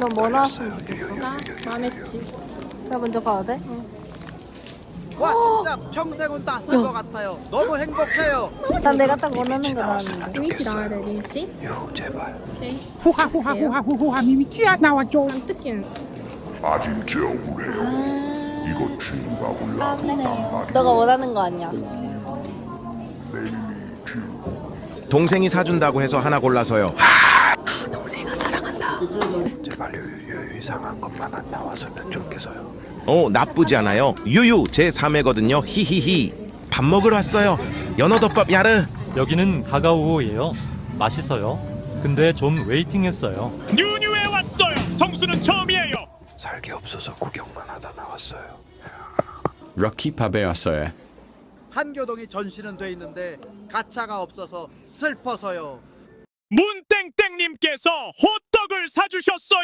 넌뭐 나왔으면 좋겠어? 나 마음했지. 내가 먼저 가야 돼? 와 진짜 평생은 다쓸것 같아요. 너무 행복해요. 난 내가 딱 원하는 거 나왔는데. 리미치 나와야 돼, 리미치. 유 제발 오케이. 후하 후하 후하 후하 미미키야 나와줘 안 뜯기는. 아직 저 억울해요. 이거 친구가 올라온단 너가 원하는 거 아니야. 동생이 사준다고 해서 하나 골라서요. 제발 유유 이상한 것만 안 나왔으면 좋겠어요 어 나쁘지 않아요. 유유 제 3회거든요. 히히히. 밥 먹으러 왔어요. 연어덮밥 야르. 여기는 가가오예요. 맛있어요. 근데 좀 웨이팅했어요. 뉴뉴에 왔어요. 성수는 처음이에요. 살기 없어서 구경만 하다 나왔어요 럭키 팝에 왔어요. 한교동이 전시는 돼 있는데 가차가 없어서 슬퍼서요. 문땡땡님께서 호 떡을 사주셨어요.